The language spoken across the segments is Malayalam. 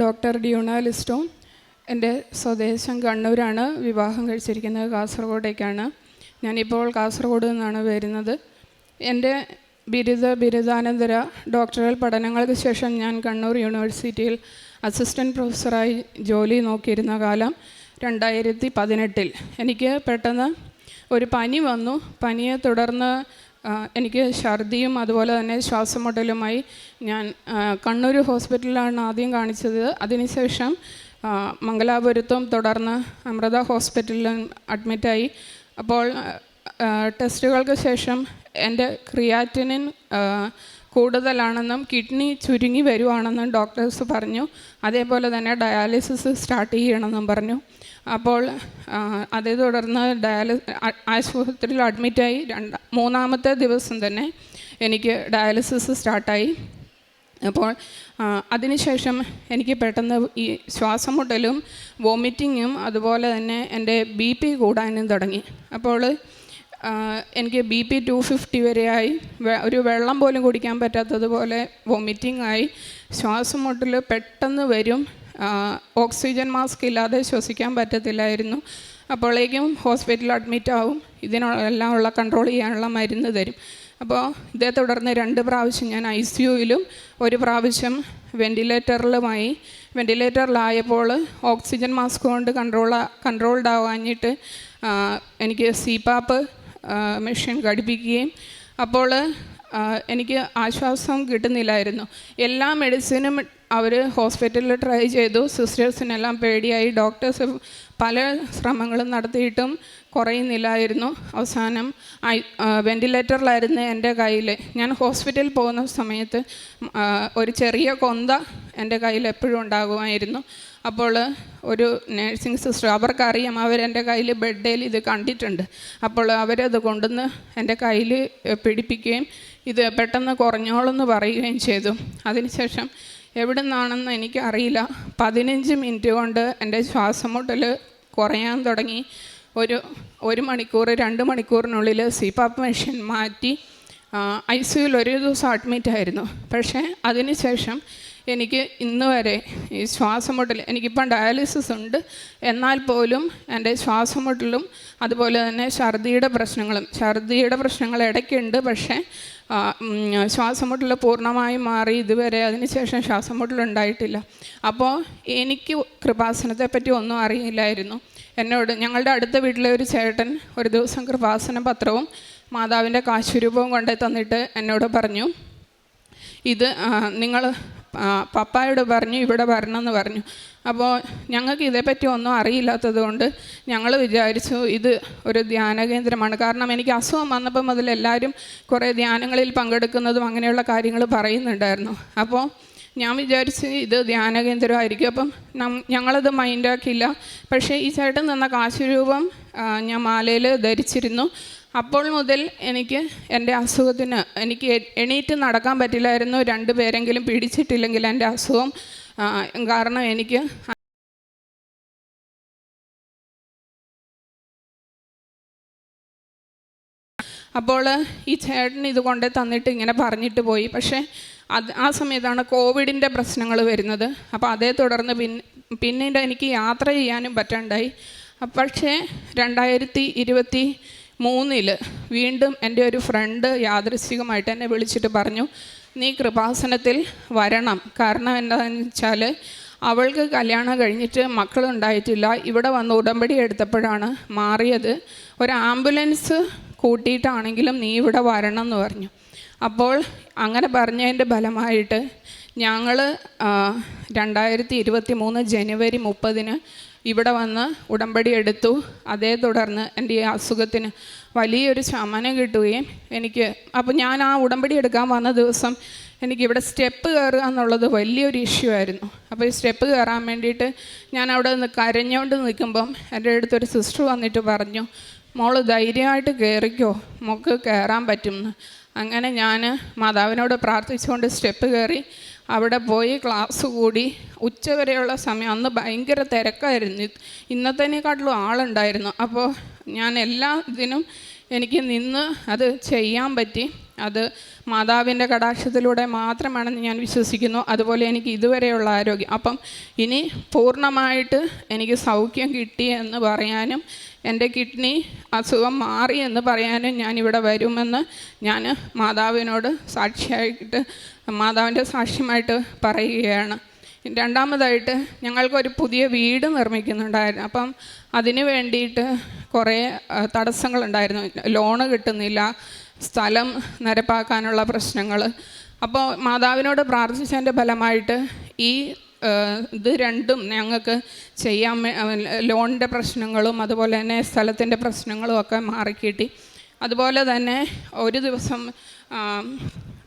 ഡോക്ടർ ഡ്യൂണ ലിസ്റ്റോ എന്റെ സ്വദേശം കണ്ണൂരാണ്. വിവാഹം കഴിച്ചിരിക്കുന്നത് കാസർഗോഡേക്കാണ് ഞാനിപ്പോൾ കാസർഗോഡ് നിന്നാണ് വരുന്നത്. എന്റെ ബിരുദ ബിരുദാനന്തര ഡോക്ടറൽ പഠനങ്ങൾക്ക് ശേഷം ഞാൻ കണ്ണൂർ യൂണിവേഴ്സിറ്റിയിൽ അസിസ്റ്റന്റ് പ്രൊഫസറായി ജോലി നോക്കിയിരുന്ന കാലം രണ്ടായിരത്തി പതിനെട്ടിൽ. എനിക്ക് പെട്ടെന്ന് ഒരു പനി വന്നു. പനിയെ തുടർന്ന് എനിക്ക് ഛർദിയും അതുപോലെ തന്നെ ശ്വാസമുട്ടലുമായി ഞാൻ കണ്ണൂർ ഹോസ്പിറ്റലിലാണ് ആദ്യം കാണിച്ചത്. അതിനുശേഷം മംഗലാപുരത്തും തുടർന്ന് അമൃത ഹോസ്പിറ്റലിലും അഡ്മിറ്റായി അപ്പോൾ ടെസ്റ്റുകൾക്ക് ശേഷം എന്റെ ക്രിയാറ്റിനിൻ കൂടുതലാണെന്നും കിഡ്നി ചുരുങ്ങി വരുവാണെന്നും ഡോക്ടേഴ്സ് പറഞ്ഞു. അതേപോലെ തന്നെ ഡയാലിസിസ് സ്റ്റാർട്ട് ചെയ്യണമെന്നും പറഞ്ഞു. അപ്പോൾ അതേ തുടർന്ന് ഡയാലി ആശുപത്രിയിൽ അഡ്മിറ്റായി. രണ്ട് മൂന്നാമത്തെ ദിവസം തന്നെ എനിക്ക് ഡയാലിസിസ് സ്റ്റാർട്ടായി. അപ്പോൾ അതിനുശേഷം എനിക്ക് പെട്ടെന്ന് ഈ ശ്വാസം മുട്ടലും വോമിറ്റിങ്ങും അതുപോലെ തന്നെ എന്റെ ബി പി കൂടാനും തുടങ്ങി. അപ്പോൾ എനിക്ക് ബി പി ടു ഫിഫ്റ്റി വരെയായി ഒരു വെള്ളം പോലും കുടിക്കാൻ പറ്റാത്തതുപോലെ വോമിറ്റിംഗ് ആയി ശ്വാസം മുട്ടൽ പെട്ടെന്ന് വരും. ഓക്സിജൻ മാസ്ക് ഇല്ലാതെ ശ്വസിക്കാൻ പറ്റത്തില്ലായിരുന്നു. അപ്പോഴേക്കും ഹോസ്പിറ്റലിൽ അഡ്മിറ്റ് ആവും. ഇതിനെല്ലാം ഉള്ള കൺട്രോൾ ചെയ്യാനുള്ള മരുന്ന് തരും. അപ്പോൾ ഇതേ തുടർന്ന് രണ്ട് പ്രാവശ്യം ഞാൻ ഐ സി യുയിലും ഒരു പ്രാവശ്യം വെന്റിലേറ്ററിലുമായി വെന്റിലേറ്ററിലായപ്പോൾ ഓക്സിജൻ മാസ്ക് കൊണ്ട് കൺട്രോൾ കൺട്രോൾഡ് ആവാഞ്ഞിട്ട് എനിക്ക് സീപാപ്പ് മെഷീൻ ഘടിപ്പിക്കുകയും. അപ്പോൾ എനിക്ക് ആശ്വാസം കിട്ടുന്നില്ലായിരുന്നു. എല്ലാ മെഡിസിനും അവർ ഹോസ്പിറ്റലിൽ ട്രൈ ചെയ്തു. സിസ്റ്റേഴ്സിനെല്ലാം പേടിയായി. ഡോക്ടേഴ്സ് പല ശ്രമങ്ങളും നടത്തിയിട്ടും കുറയുന്നില്ലായിരുന്നു. അവസാനം ഐ വെന്റിലേറ്ററിലായിരുന്നു എന്റെ കയ്യിൽ ഞാൻ ഹോസ്പിറ്റലിൽ പോകുന്ന സമയത്ത് ഒരു ചെറിയ കൊന്ത എന്റെ കയ്യിൽ എപ്പോഴും ഉണ്ടാകുമായിരുന്നു. അപ്പോൾ ഒരു നേഴ്സിംഗ് സിസ്റ്റർ അവർക്കറിയാം അവരെന്റെ കയ്യിൽ ബെഡേൽ ഇത് കണ്ടിട്ടുണ്ട്. അപ്പോൾ അവരത് കൊണ്ടുവന്ന് എന്റെ കയ്യിൽ പിടിപ്പിക്കുകയും ഇത് പെട്ടെന്ന് കുറഞ്ഞോളെന്ന് പറയുകയും ചെയ്തു. അതിനുശേഷം എവിടെ നിന്നാണെന്ന് എനിക്കറിയില്ല. പതിനഞ്ച് മിനിറ്റ് കൊണ്ട് എന്റെ ശ്വാസം മുട്ടൽ കുറയാൻ തുടങ്ങി. ഒരു ഒരു മണിക്കൂർ രണ്ട് മണിക്കൂറിനുള്ളിൽ സിപാപ്പ് മെഷീൻ മാറ്റി ഐ സിയുവിൽ ഒരു ദിവസം അഡ്മിറ്റ് ആയിരുന്നു. പക്ഷേ അതിനുശേഷം എനിക്ക് ഇന്ന് വരെ ഈ ശ്വാസം മുട്ടൽ എനിക്കിപ്പം ഡയാലിസിസ് ഉണ്ട്. എന്നാൽ പോലും എന്റെ ശ്വാസം മുട്ടലും അതുപോലെ തന്നെ ഛർദിയുടെ പ്രശ്നങ്ങളും ഛർദിയുടെ പ്രശ്നങ്ങൾ ഇടയ്ക്കുണ്ട്. പക്ഷേ ശ്വാസമുട്ടൽ ശ്വാസം മുട്ടൽ പൂർണമായും മാറി ഇതുവരെ അതിനുശേഷം ശ്വാസം മുട്ടൽ ഉണ്ടായിട്ടില്ല. അപ്പോൾ എനിക്ക് കൃപാസനത്തെപ്പറ്റി ഒന്നും അറിയില്ലായിരുന്നു. എന്നോട് ഞങ്ങളുടെ അടുത്ത വീട്ടിലെ ഒരു ചേട്ടൻ ഒരു ദിവസം കൃപാസന പത്രവും മാതാവിന്റെ കാശുരൂപവും കൊണ്ടു തന്നിട്ട് എന്നോട് പറഞ്ഞു ഇത് നിങ്ങൾ പപ്പായോട് പറഞ്ഞു ഇവിടെ വരണമെന്ന് പറഞ്ഞു. അപ്പോൾ ഞങ്ങൾക്ക് ഇതേപ്പറ്റി ഒന്നും അറിയില്ലാത്തത് കൊണ്ട് ഞങ്ങൾ വിചാരിച്ചു ഇത് ഒരു ധ്യാന കേന്ദ്രമാണ്. കാരണം എനിക്ക് അസുഖം വന്നപ്പോൾ മുതൽ എല്ലാവരും കുറേ ധ്യാനങ്ങളിൽ പങ്കെടുക്കുന്നതും അങ്ങനെയുള്ള കാര്യങ്ങൾ പറയുന്നുണ്ടായിരുന്നു. അപ്പോൾ ഞാൻ വിചാരിച്ച് ഇത് ധ്യാന കേന്ദ്രമായിരിക്കും. അപ്പം ഞങ്ങളത് മൈൻഡാക്കിയില്ല പക്ഷേ ഈ ചേട്ടൻ തന്ന കാശുരൂപം ഞാൻ മാലയിൽ ധരിച്ചിരുന്നു. അപ്പോൾ മുതൽ എനിക്ക് എന്റെ അസുഖത്തിന് എനിക്ക് എണീറ്റ് നടക്കാൻ പറ്റില്ലായിരുന്നു. രണ്ട് പേരെങ്കിലും പിടിച്ചിട്ടില്ലെങ്കിൽ എന്റെ അസുഖം കാരണം എനിക്ക് അപ്പോൾ ഈ ചേട്ടൻ ഇത് കൊണ്ട് തന്നിട്ട് ഇങ്ങനെ പറഞ്ഞിട്ട് പോയി. പക്ഷേ അത് ആ സമയത്താണ് കോവിഡിന്റെ പ്രശ്നങ്ങൾ വരുന്നത്. അപ്പോൾ അതേ തുടർന്ന് പിന്നെ പിന്നീട് എനിക്ക് യാത്ര ചെയ്യാനും പറ്റണ്ടായി. പക്ഷേ രണ്ടായിരത്തി ഇരുപത്തി മൂന്നിൽ വീണ്ടും എന്റെ ഒരു ഫ്രണ്ട് യാദൃശ്ചികമായിട്ട് എന്നെ വിളിച്ചിട്ട് പറഞ്ഞു നീ കൃപാസനത്തിൽ വരണം. കാരണം എന്താണെന്ന് വെച്ചാൽ അവൾക്ക് കല്യാണം കഴിഞ്ഞിട്ട് മക്കളുണ്ടായിട്ടില്ല. ഇവിടെ വന്ന് ഉടമ്പടി എടുത്തപ്പോഴാണ് മാറിയത്. ഒരു ആംബുലൻസ് കൂട്ടിയിട്ടാണെങ്കിലും നീ ഇവിടെ വരണം എന്ന് പറഞ്ഞു. അപ്പോൾ അങ്ങനെ പറഞ്ഞതിന്റെ ഫലമായിട്ട് ഞങ്ങൾ രണ്ടായിരത്തി ഇരുപത്തി മൂന്ന് ജനുവരി മുപ്പതിന് ഇവിടെ വന്ന് ഉടമ്പടി എടുത്തു. അതേ തുടർന്ന് എന്റെ ഈ അസുഖത്തിന് വലിയൊരു ശമനം കിട്ടുകയും എനിക്ക് അപ്പോൾ ഞാൻ ആ ഉടമ്പടി എടുക്കാൻ വന്ന ദിവസം എനിക്കിവിടെ സ്റ്റെപ്പ് കയറുക എന്നുള്ളത് വലിയൊരു ഇഷ്യൂ ആയിരുന്നു. അപ്പോൾ ഈ സ്റ്റെപ്പ് കയറാൻ വേണ്ടിയിട്ട് ഞാൻ അവിടെ നിന്ന് കരഞ്ഞുകൊണ്ട് നിൽക്കുമ്പം എന്റെ അടുത്തൊരു സിസ്റ്റർ വന്നിട്ട് പറഞ്ഞു മോൾ ധൈര്യമായിട്ട് കയറിക്കോ മോൾക്ക് കയറാൻ പറ്റുമെന്ന് അങ്ങനെ ഞാൻ മാതാവിനോട് പ്രാർത്ഥിച്ചുകൊണ്ട് സ്റ്റെപ്പ് കയറി. അവിടെ പോയി ക്ലാസ് കൂടി. ഉച്ചവരെയുള്ള സമയം. അന്ന് ഭയങ്കര തിരക്കായിരുന്നു. ഇന്നത്തേനേക്കാട്ടിലും ആളുണ്ടായിരുന്നു. അപ്പോൾ ഞാൻ എല്ലാ ഇതിനും എനിക്ക് നിന്ന് അത് ചെയ്യാൻ പറ്റി. അത് മാതാവിന്റെ കടാക്ഷത്തിലൂടെ മാത്രമാണെന്ന് ഞാൻ വിശ്വസിക്കുന്നു. അതുപോലെ എനിക്ക് ഇതുവരെയുള്ള ആരോഗ്യം. അപ്പം ഇനി പൂർണമായിട്ട് എനിക്ക് സൗഖ്യം കിട്ടി എന്ന് പറയാനും എന്റെ കിഡ്നി അസുഖം മാറി എന്ന് പറയാനും ഞാനിവിടെ വരുമെന്ന് ഞാൻ മാതാവിനോട് സാക്ഷിയായിട്ട് മാതാവിന്റെ സാക്ഷ്യമായിട്ട് പറയുകയാണ്. രണ്ടാമതായിട്ട് ഞങ്ങൾക്കൊരു പുതിയ വീട് നിർമ്മിക്കുന്നുണ്ടായിരുന്നു. അപ്പം അതിന് വേണ്ടിയിട്ട് കുറേ തടസ്സങ്ങളുണ്ടായിരുന്നു. ലോണ് കിട്ടുന്നില്ല സ്ഥലം നിരപ്പാക്കാനുള്ള പ്രശ്നങ്ങൾ അപ്പോൾ മാതാവിനോട് പ്രാർത്ഥിച്ചതിന്റെ ഫലമായിട്ട് ഈ ഇത് രണ്ടും ഞങ്ങൾക്ക് ചെയ്യാൻ ലോണിന്റെ പ്രശ്നങ്ങളും അതുപോലെ തന്നെ സ്ഥലത്തിന്റെ പ്രശ്നങ്ങളും ഒക്കെ മാറിക്കിട്ടി. അതുപോലെ തന്നെ ഒരു ദിവസം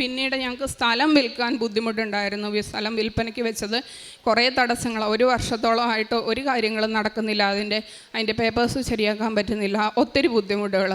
പിന്നീട് ഞങ്ങൾക്ക് സ്ഥലം വിൽക്കാൻ ബുദ്ധിമുട്ടുണ്ടായിരുന്നു. സ്ഥലം വിൽപ്പനയ്ക്ക് വെച്ചത് കുറേ തടസ്സങ്ങൾ ഒരു വർഷത്തോളമായിട്ട് ഒരു കാര്യങ്ങളും നടക്കുന്നില്ല. അതിന്റെ അതിന്റെ പേപ്പേഴ്സ് ശരിയാക്കാൻ പറ്റുന്നില്ല. ഒത്തിരി ബുദ്ധിമുട്ടുകൾ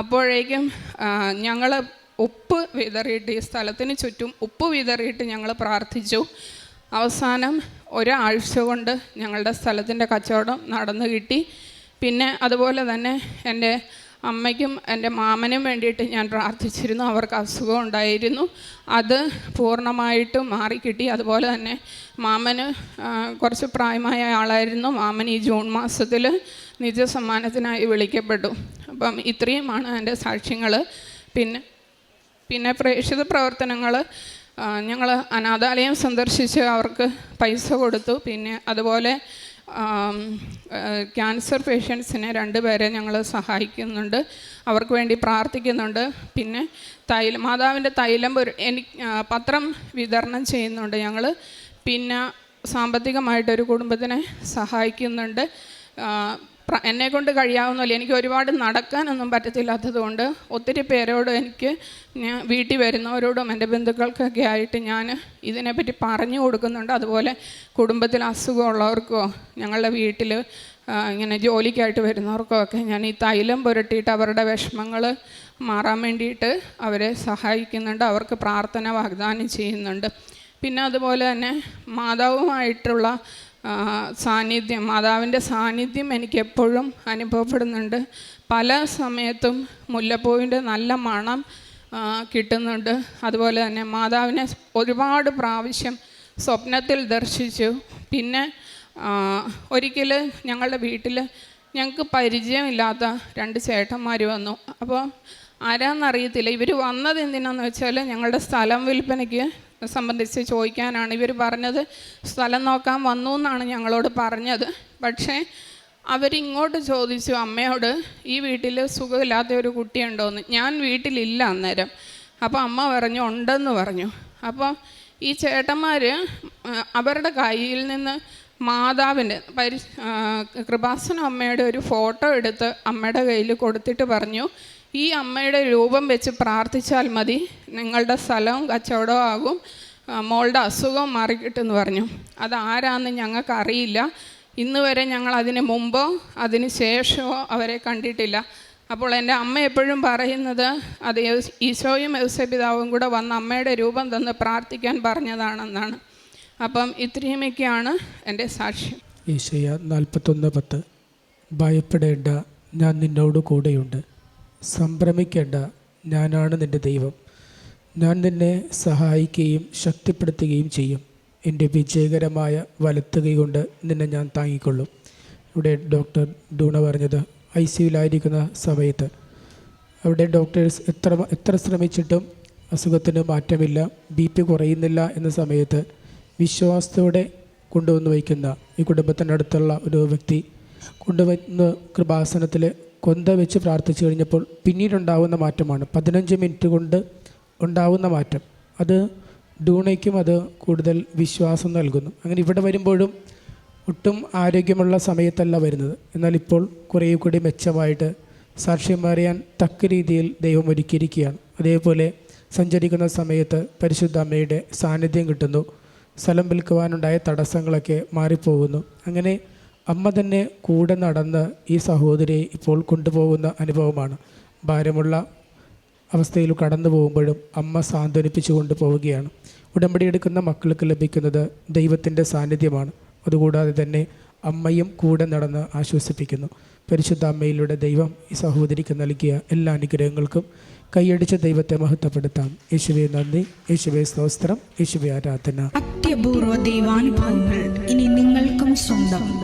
അപ്പോഴേക്കും ഞങ്ങൾ ഉപ്പ് വിതറിയിട്ട് ഈ സ്ഥലത്തിന് ചുറ്റും ഉപ്പ് വിതറിയിട്ട് ഞങ്ങൾ പ്രാർത്ഥിച്ചു. അവസാനം ഒരാഴ്ച കൊണ്ട് ഞങ്ങളുടെ സ്ഥലത്തിന്റെ കച്ചവടം നടന്നു കിട്ടി. പിന്നെ അതുപോലെ തന്നെ എന്റെ അമ്മയ്ക്കും എന്റെ മാമനും വേണ്ടിയിട്ട് ഞാൻ പ്രാർത്ഥിച്ചിരുന്നു. അവർക്ക് അസുഖം ഉണ്ടായിരുന്നു. അത് പൂർണമായിട്ടും മാറിക്കിട്ടി. അതുപോലെ തന്നെ മാമന് കുറച്ച് പ്രായമായ ആളായിരുന്നു. മാമൻ ഈ ജൂൺ മാസത്തിൽ നിജസമ്മാനത്തിനായി വിളിക്കപ്പെട്ടു. അപ്പം ഇത്രയുമാണ് എന്റെ സാക്ഷ്യങ്ങൾ പിന്നെ പിന്നെ പ്രേക്ഷിത പ്രവർത്തനങ്ങൾ ഞങ്ങൾ അനാഥാലയം സന്ദർശിച്ച് അവർക്ക് പൈസ കൊടുത്തു. പിന്നെ അതുപോലെ ക്യാൻസർ പേഷ്യൻസിനെ രണ്ടുപേരെ ഞങ്ങൾ സഹായിക്കുന്നുണ്ട്. അവർക്ക് വേണ്ടി പ്രാർത്ഥിക്കുന്നുണ്ട്. പിന്നെ തൈലം മാതാവിന്റെ തൈലം എനിക്ക് പത്രം വിതരണം ചെയ്യുന്നുണ്ട് ഞങ്ങൾ പിന്നെ സാമ്പത്തികമായിട്ടൊരു കുടുംബത്തിനെ സഹായിക്കുന്നുണ്ട്. എന്നെ കൊണ്ട് കഴിയാവുന്നില്ല എനിക്ക് ഒരുപാട് നടക്കാനൊന്നും പറ്റത്തില്ലാത്തത് കൊണ്ട് ഒത്തിരി പേരോട് എനിക്ക് ഞാൻ വീട്ടിൽ വരുന്നവരോടും എന്റെ ബന്ധുക്കൾക്കൊക്കെ ആയിട്ട് ഞാൻ ഇതിനെപ്പറ്റി പറഞ്ഞു കൊടുക്കുന്നുണ്ട്. അതുപോലെ കുടുംബത്തിൽ അസുഖമുള്ളവർക്കോ ഞങ്ങളുടെ വീട്ടിൽ ഇങ്ങനെ ജോലിക്കായിട്ട് വരുന്നവർക്കോ ഒക്കെ ഞാൻ ഈ തൈലം പുരട്ടിയിട്ട് അവരുടെ വിഷമങ്ങൾ മാറാൻ വേണ്ടിയിട്ട് അവരെ സഹായിക്കുന്നുണ്ട്. അവർക്ക് പ്രാർത്ഥന വാഗ്ദാനം ചെയ്യുന്നുണ്ട്. പിന്നെ അതുപോലെ തന്നെ മാതാവുമായിട്ടുള്ള സാന്നിധ്യം മാതാവിന്റെ സാന്നിധ്യം എനിക്ക് എപ്പോഴും അനുഭവപ്പെടുന്നുണ്ട്. പല സമയത്തും മുല്ലപ്പൂവിന്റെ നല്ല മണം കിട്ടുന്നുണ്ട്. അതുപോലെ തന്നെ മാതാവിനെ ഒരുപാട് പ്രാവശ്യം സ്വപ്നത്തിൽ ദർശിച്ചു. പിന്നെ ഒരിക്കൽ ഞങ്ങളുടെ വീട്ടിൽ ഞങ്ങൾക്ക് പരിചയമില്ലാത്ത രണ്ട് ചേട്ടന്മാർ വന്നു. അപ്പോൾ ആരാന്നറിയത്തില്ല. ഇവർ വന്നത് എന്തിനാന്ന് വെച്ചാൽ ഞങ്ങളുടെ സ്ഥലം വിൽപ്പനയ്ക്ക് സംബന്ധിച്ച് ചോദിക്കാനാണ്. ഇവർ പറഞ്ഞത് സ്ഥലം നോക്കാൻ വന്നു എന്നാണ് ഞങ്ങളോട് പറഞ്ഞത്. പക്ഷേ അവരിങ്ങോട്ട് ചോദിച്ചു അമ്മയോട് ഈ വീട്ടിൽ സുഖമില്ലാത്ത ഒരു കുട്ടിയുണ്ടോയെന്ന് ഞാൻ വീട്ടിലില്ല അന്നേരം. അപ്പോൾ അമ്മ പറഞ്ഞു ഉണ്ടെന്ന് പറഞ്ഞു. അപ്പോൾ ഈ ചേട്ടന്മാർ അവരുടെ കയ്യിൽ നിന്ന് മാതാവിന്റെ പരി കൃപാസന അമ്മയുടെ ഒരു ഫോട്ടോ എടുത്ത് അമ്മയുടെ കയ്യിൽ കൊടുത്തിട്ട് പറഞ്ഞു ഈ അമ്മയുടെ രൂപം വെച്ച് പ്രാർത്ഥിച്ചാൽ മതി. നിങ്ങളുടെ സ്ഥലവും കച്ചവടവും ആകും. മോളുടെ അസുഖം മാറിക്കിട്ടെന്ന് പറഞ്ഞു. അത് ആരാന്ന് ഞങ്ങൾക്ക് അറിയില്ല ഇന്ന് വരെ ഞങ്ങൾ അതിന് മുമ്പോ അതിന് ശേഷമോ അവരെ കണ്ടിട്ടില്ല. അപ്പോൾ എന്റെ അമ്മ എപ്പോഴും പറയുന്നത് അത് ഈശോയും യൗസപിതാവും കൂടെ വന്ന് അമ്മയുടെ രൂപം തന്ന് പ്രാർത്ഥിക്കാൻ പറഞ്ഞതാണെന്നാണ്. അപ്പം ഇത്രയുമൊക്കെയാണ് എന്റെ സാക്ഷ്യം. ഈശയ നാൽപ്പത്തൊന്ന് പത്ത്. ഭയപ്പെടേണ്ട ഞാൻ നിന്നോട് കൂടെയുണ്ട്. സംഭ്രമിക്കേണ്ട ഞാനാണ് നിന്റെ ദൈവം. ഞാൻ നിന്നെ സഹായിക്കുകയും ശക്തിപ്പെടുത്തുകയും ചെയ്യും. എന്റെ വിജയകരമായ വലത്തുകൈ കൊണ്ട് നിന്നെ ഞാൻ താങ്ങിക്കൊള്ളും. ഇവിടെ ഡോക്ടർ ഡൂണ പറഞ്ഞത് ഐ സിയുലായിരിക്കുന്ന സമയത്ത്. അവിടെ ഡോക്ടേഴ്സ് എത്ര എത്ര ശ്രമിച്ചിട്ടും അസുഖത്തിന് മാറ്റമില്ല ബി പി കുറയുന്നില്ല എന്ന സമയത്ത് വിശ്വാസത്തോടെ കൊണ്ടുവന്ന് വയ്ക്കുന്ന ഈ കുടുംബത്തിന്റെ അടുത്തുള്ള ഒരു വ്യക്തി കൊണ്ടുവന്ന് കൃപാസനത്തിൽ കൊന്ത വെച്ച് പ്രാർത്ഥിച്ചു കഴിഞ്ഞപ്പോൾ പിന്നീടുണ്ടാവുന്ന മാറ്റമാണ്. പതിനഞ്ച് മിനിറ്റ് കൊണ്ട് ഉണ്ടാവുന്ന മാറ്റം. അത് ഡൂണയ്ക്കും അത് കൂടുതൽ വിശ്വാസം നൽകുന്നു. അങ്ങനെ ഇവിടെ വരുമ്പോഴും ഒട്ടും ആരോഗ്യമുള്ള സമയത്തല്ല വരുന്നത്. എന്നാൽ ഇപ്പോൾ കുറേ കൂടി മെച്ചമായിട്ട് സാക്ഷ്യം അറിയാൻ തക്ക രീതിയിൽ ദൈവം ഒരുക്കിയിരിക്കുകയാണ്. അതേപോലെ സഞ്ചരിക്കുന്ന സമയത്ത് പരിശുദ്ധ അമ്മയുടെ സാന്നിധ്യം കിട്ടുന്നു. സ്ഥലം വിൽക്കുവാനുണ്ടായ തടസ്സങ്ങളൊക്കെ മാറിപ്പോകുന്നു. അങ്ങനെ അമ്മ തന്നെ കൂടെ നടന്ന് ഈ സഹോദരിയെ ഇപ്പോൾ കൊണ്ടുപോകുന്ന അനുഭവമാണ്. ഭാരമുള്ള അവസ്ഥയിൽ കടന്നു പോകുമ്പോഴും അമ്മ സാന്ത്വനിപ്പിച്ചു കൊണ്ടുപോവുകയാണ്. ഉടമ്പടി എടുക്കുന്ന മക്കൾക്ക് ലഭിക്കുന്നത് ദൈവത്തിന്റെ സാന്നിധ്യമാണ്. അതുകൂടാതെ തന്നെ അമ്മയും കൂടെ നടന്ന് ആശ്വസിപ്പിക്കുന്നു. പരിശുദ്ധ അമ്മയിലൂടെ ദൈവം ഈ സഹോദരിക്ക് നൽകിയ എല്ലാ അനുഗ്രഹങ്ങൾക്കും കൈയടിച്ച ദൈവത്തെ മഹത്വപ്പെടുത്താം. യേശുവെ നന്ദി. യേശുവെ സ്തോത്രം. യേശുവെ ആരാധന. അത്യപൂർവ ദൈവാനുഭവങ്ങൾ ഇനി നിങ്ങൾക്കും സ്വന്തം.